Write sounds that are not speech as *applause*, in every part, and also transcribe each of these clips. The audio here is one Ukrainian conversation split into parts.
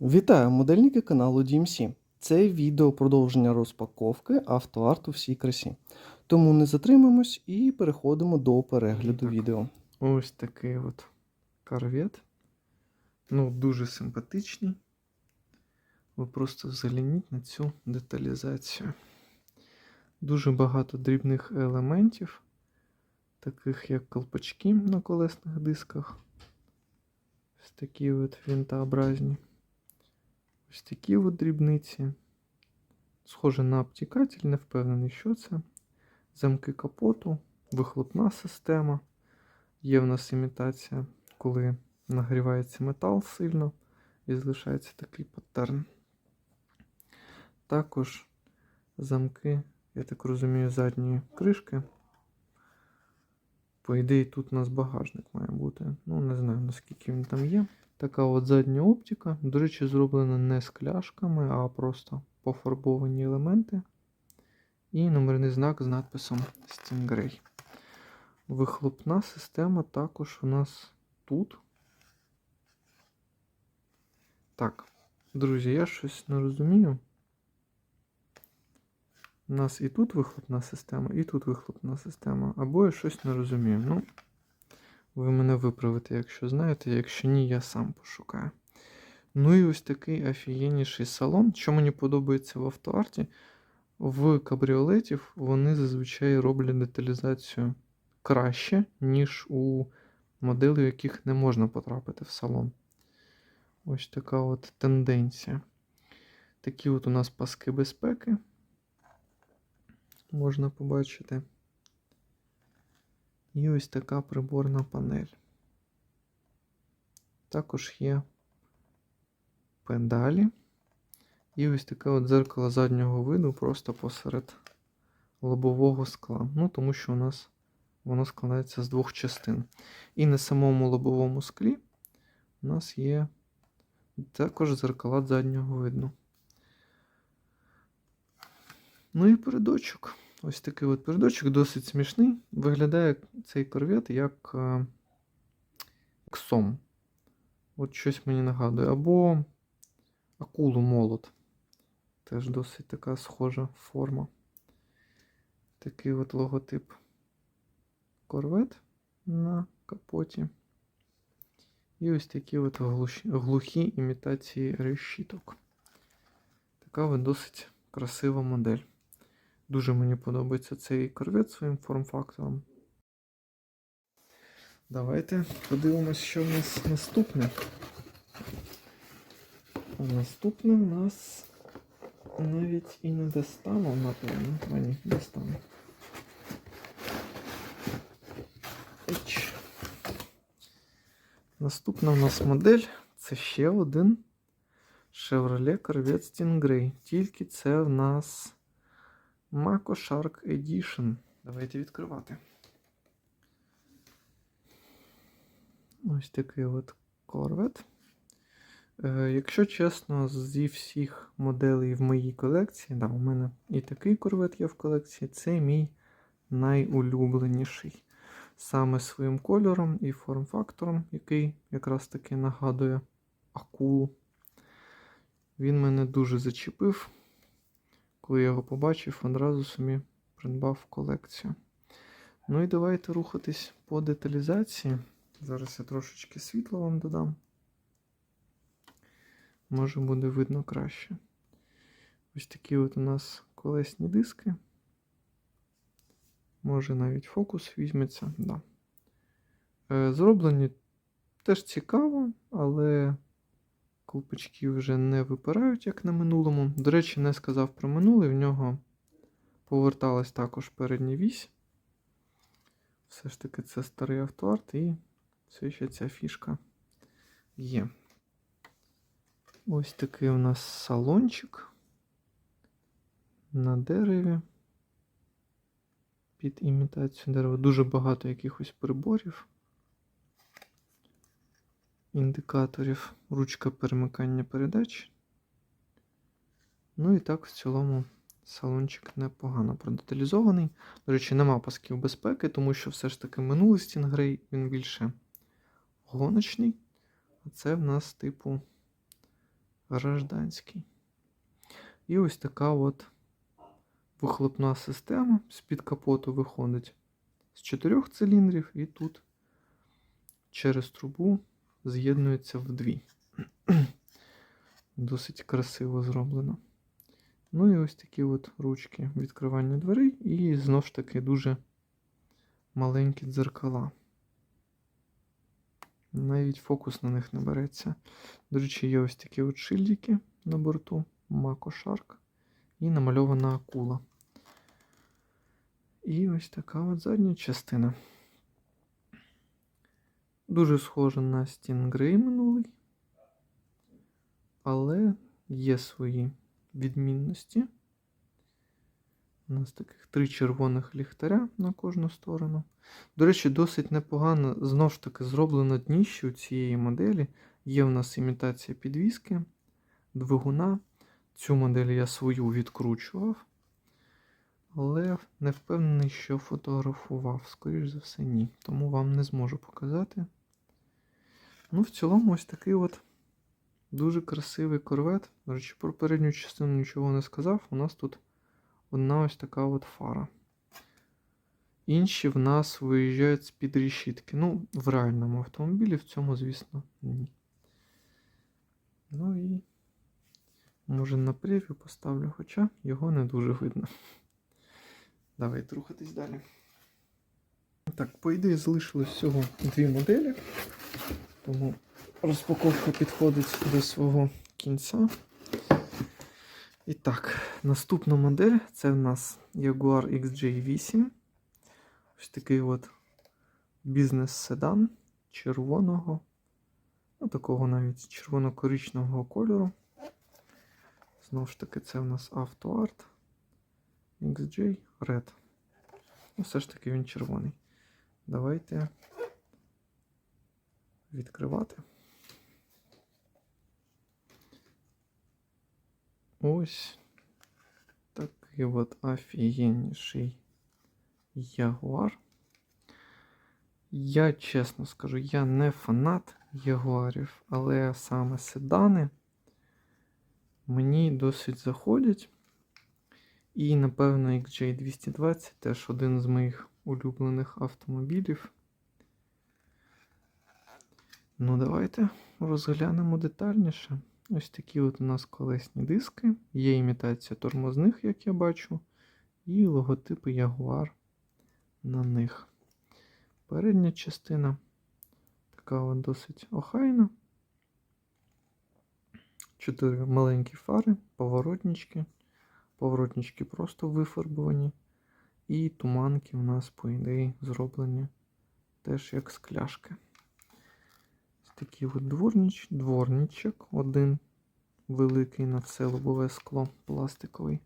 Вітаю модельники каналу DMC. Це відео продовження розпаковки автоарту всій красі. Тому не затримуємось і переходимо до перегляду Так. відео. Ось такий от корвет. Ну, дуже симпатичний. Ви просто взгляніть на цю деталізацію. Дуже багато дрібних елементів, таких як колпачки на колесних дисках. Ось такі от вінтообразні. Ось такі от дрібниці. Схоже на обтікатель, не впевнений, що це. Замки капоту, вихлопна система. Є в нас імітація, коли нагрівається метал сильно і залишається такий паттерн. Також замки, я так розумію, задньої кришки. По ідеї, тут у нас багажник має бути. Ну, не знаю, наскільки він там є. Така от задня оптика. До речі, зроблена не з кляшками, а просто пофарбовані елементи. І номерний знак з надписом Stingray. Вихлопна система також у нас тут. Так, друзі, я щось не розумію. У нас і тут вихлопна система, і тут вихлопна система. Або я щось не розумію. Ну, ви мене виправите, якщо знаєте, якщо ні, я сам пошукаю. Ну і ось такий офігенніший салон. Що мені подобається в автоарті, в кабріолетів вони зазвичай роблять деталізацію краще, ніж у моделей, у яких не можна потрапити в салон. Ось така от тенденція. Такі от у нас паски безпеки. Можна побачити. І ось така приборна панель. Також є педалі. І ось таке от дзеркало заднього виду просто посеред лобового скла. Ну, тому що у нас воно складається з двох частин. І на самому лобовому склі у нас є також зеркала заднього виду. Ну і передочок. Ось такий от передочок досить смішний. Виглядає цей корвет як е, ксом. От щось мені нагадує. Або акулу молот. Теж досить така схожа форма. Такий от логотип корвет на капоті. І ось такі от глухі, імітації решіток. Така от досить красива модель. Дуже мені подобається цей корвет своїм форм-фактором. Давайте подивимось, що в нас наступне. А наступне в нас навіть і не достану, напевно. А ні, достану. Наступна у нас модель це ще один Chevrolet Corvette Stingray. Тільки це в нас Mako Shark Edition. Давайте відкривати. Ось такий от корвет. Е, якщо чесно, зі всіх моделей в моїй колекції, да, у мене і такий корвет є в колекції, це мій найулюбленіший. Саме своїм кольором і форм-фактором, який якраз таки нагадує акулу. Він мене дуже зачепив. Коли я його побачив, одразу собі придбав колекцію. Ну і давайте рухатись по деталізації. Зараз я трошечки світла вам додам. Може буде видно краще. Ось такі от у нас колесні диски. Може навіть фокус візьметься. Да. Е, зроблені теж цікаво, але колпачки вже не випирають, як на минулому. До речі, не сказав про минулий, в нього поверталась також передня вісь. Все ж таки, це старий автоарт і все ще ця фішка є. Ось такий у нас салончик на дереві. Під імітацію дерева. Дуже багато якихось приборів, індикаторів, ручка перемикання передач. Ну і так, в цілому, салончик непогано продеталізований. До речі, нема пасків безпеки, тому що все ж таки минулий Stingray, він більше гоночний. А це в нас, типу, гражданський. І ось така от вихлопна система з-під капоту виходить з чотирьох циліндрів, і тут через трубу з'єднується в дві. *clears throat* Досить красиво зроблено. Ну і ось такі от ручки відкривання дверей, і знову ж таки дуже маленькі дзеркала. Навіть фокус на них не береться. До речі, є ось такі от шильдики на борту, Shark і намальована акула. І ось така от задня частина. Дуже схожа на Stingray минулий, але є свої відмінності. У нас таких три червоних ліхтаря на кожну сторону. До речі, досить непогано знову ж таки зроблено дніще у цієї моделі. Є в нас імітація підвіски, двигуна. Цю модель я свою відкручував, але не впевнений, що фотографував. Скоріш за все, ні. Тому вам не зможу показати. Ну, в цілому, ось такий от дуже красивий корвет. До речі, про передню частину нічого не сказав. У нас тут одна ось така от фара. Інші в нас виїжджають з-під решітки. Ну, в реальному автомобілі, в цьому, звісно, ні. Ну і може на прев'ю поставлю, хоча його не дуже видно. Давайте рухатись далі. Так, по ідеї залишилось всього дві моделі, тому розпаковка підходить до свого кінця. І так, наступна модель це в нас Jaguar XJ8. Ось такий от бізнес-седан червоного, ну такого навіть червоно-коричневого кольору. Знову ж таки, це в нас AutoArt XJ Red. Ну, все ж таки він червоний. Давайте відкривати. Ось такий от офігенніший Ягуар. Я чесно скажу, я не фанат Ягуарів, але саме седани мені досить заходять. І, напевно, XJ220 теж один з моїх улюблених автомобілів. Ну, давайте розглянемо детальніше. Ось такі от у нас колесні диски. Є імітація тормозних, як я бачу, і логотипи Jaguar на них. Передня частина така от досить охайна. Чотири маленькі фари, поворотнички. Поворотнички просто вифарбовані. І туманки у нас, по ідеї, зроблені теж як скляшки. Такий от дворніч, дворничок, один великий на все лобове скло пластиковий.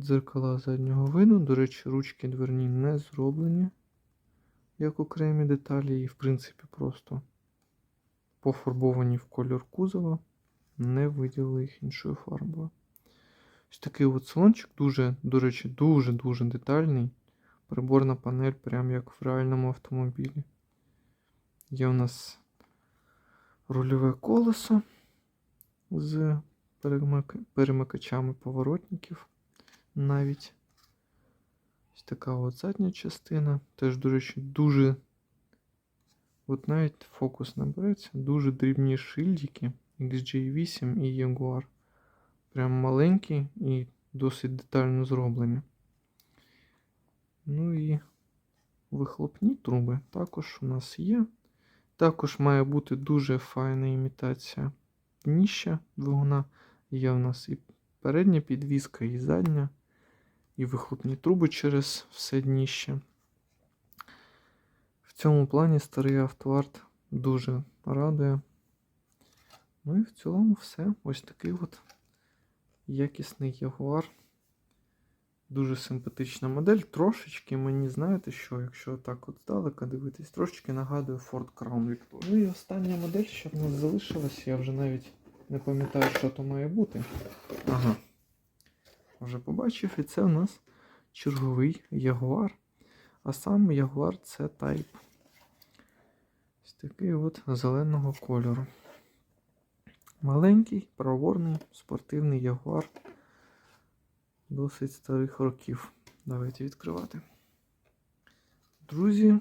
Дзеркала заднього виду. До речі, ручки дверні не зроблені, як окремі деталі, і, в принципі, просто пофарбовані в кольор кузова, не виділили їх іншою фарбою. Ось такий от салончик, дуже, до речі, дуже-дуже детальний. Приборна панель, прям як в реальному автомобілі. Є у нас рульове колесо з перемикачами поворотників навіть. Ось така от задня частина. Теж, до речі, дуже. От навіть фокус набереться, дуже дрібні шильдики XJ8 і Jaguar. Прям маленькі і досить детально зроблені. Ну і вихлопні труби також у нас є. Також має бути дуже файна імітація дніща двигуна. Є у нас і передня підвіска, і задня, і вихлопні труби через все дніще. В цьому плані старий автоарт дуже радує. Ну і в цілому все. Ось такий от якісний Ягуар. Дуже симпатична модель. Трошечки мені, знаєте що, якщо так от здалека дивитись, трошечки нагадує Ford Crown Victoria. Ну і остання модель, що в нас залишилась, я вже навіть не пам'ятаю, що то має бути. Ага. Вже побачив, і це у нас черговий Ягуар. А сам Ягуар це Type. Ось такий от зеленого кольору. Маленький, проворний, спортивний ягуар. Досить старих років. Давайте відкривати. Друзі,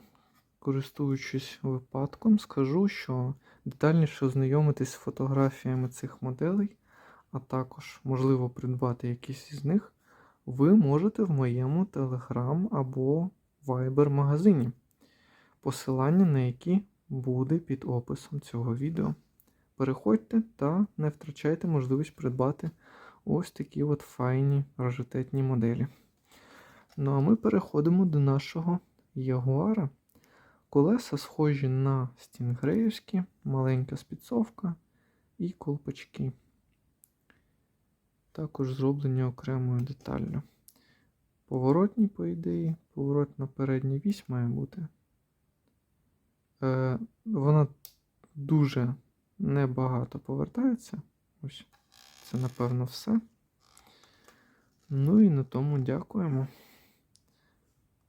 користуючись випадком, скажу, що детальніше ознайомитись з фотографіями цих моделей, а також, можливо, придбати якісь із них, ви можете в моєму Telegram або Viber магазині, посилання на які буде під описом цього відео. Переходьте та не втрачайте можливість придбати ось такі от файні раритетні моделі. Ну а ми переходимо до нашого Ягуара. Колеса схожі на стінгреївські, маленька спідцовка і колпачки. Також зроблені окремою деталлю. Поворотні, по ідеї, поворотна передня вісь має бути. Е, вона дуже небагато повертається. Ось, це, напевно, все. Ну і на тому дякуємо.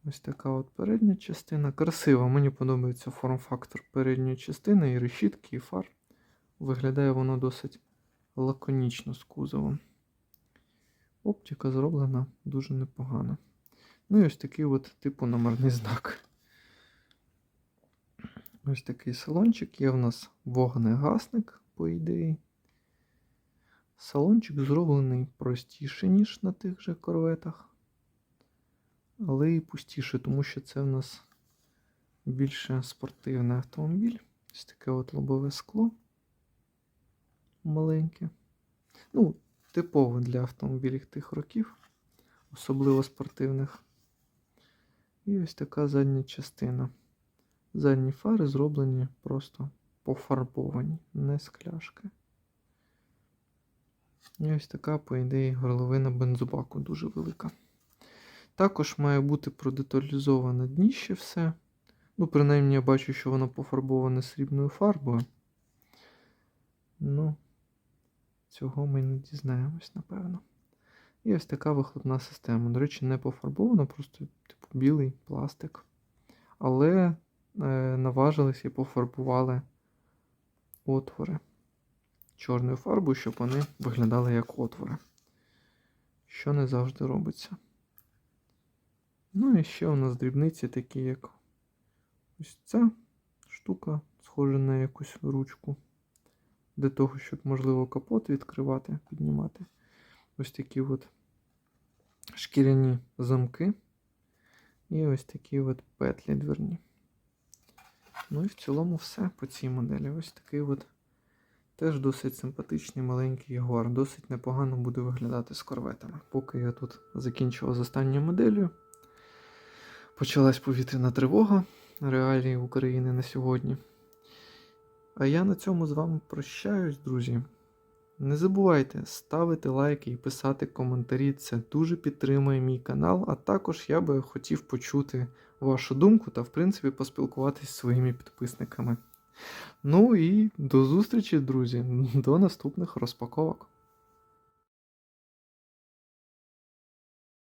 Ось така от передня частина. Красива. Мені подобається форм-фактор передньої частини і решітки, і фар. Виглядає воно досить лаконічно з кузовом. Оптика зроблена дуже непогано. Ну і ось такий от типу номерний знак. Ось такий салончик. Є в нас вогнегасник, по ідеї. Салончик зроблений простіше, ніж на тих же корветах. Але і пустіше, тому що це в нас більше спортивний автомобіль. Ось таке от лобове скло маленьке. Ну, типове для автомобілів тих років, особливо спортивних. І ось така задня частина. Задні фари зроблені просто пофарбовані, не скляшки. І ось така, по ідеї, горловина бензобаку дуже велика. Також має бути продеталізоване дніще все. Ну, принаймні, я бачу, що воно пофарбоване срібною фарбою. Ну, цього ми не дізнаємось, напевно. І ось така вихлопна система. До речі, не пофарбована, просто типу білий пластик. Але е, наважились і пофарбували отвори чорною фарбою, щоб вони виглядали як отвори. Що не завжди робиться. Ну і ще у нас дрібниці такі, як ось ця штука, схожа на якусь ручку. Для того, щоб, можливо, капот відкривати, піднімати. Ось такі от шкіряні замки. І ось такі от петлі дверні. Ну і в цілому все по цій моделі. Ось такий от теж досить симпатичний маленький Ягуар. Досить непогано буде виглядати з корветами. Поки я тут закінчував з останньою моделлю. Почалась повітряна тривога реалії України на сьогодні. А я на цьому з вами прощаюсь, друзі. Не забувайте ставити лайки і писати коментарі. Це дуже підтримує мій канал. А також я би хотів почути вашу думку та, в принципі, поспілкуватись зі своїми підписниками. Ну і до зустрічі, друзі, до наступних розпаковок.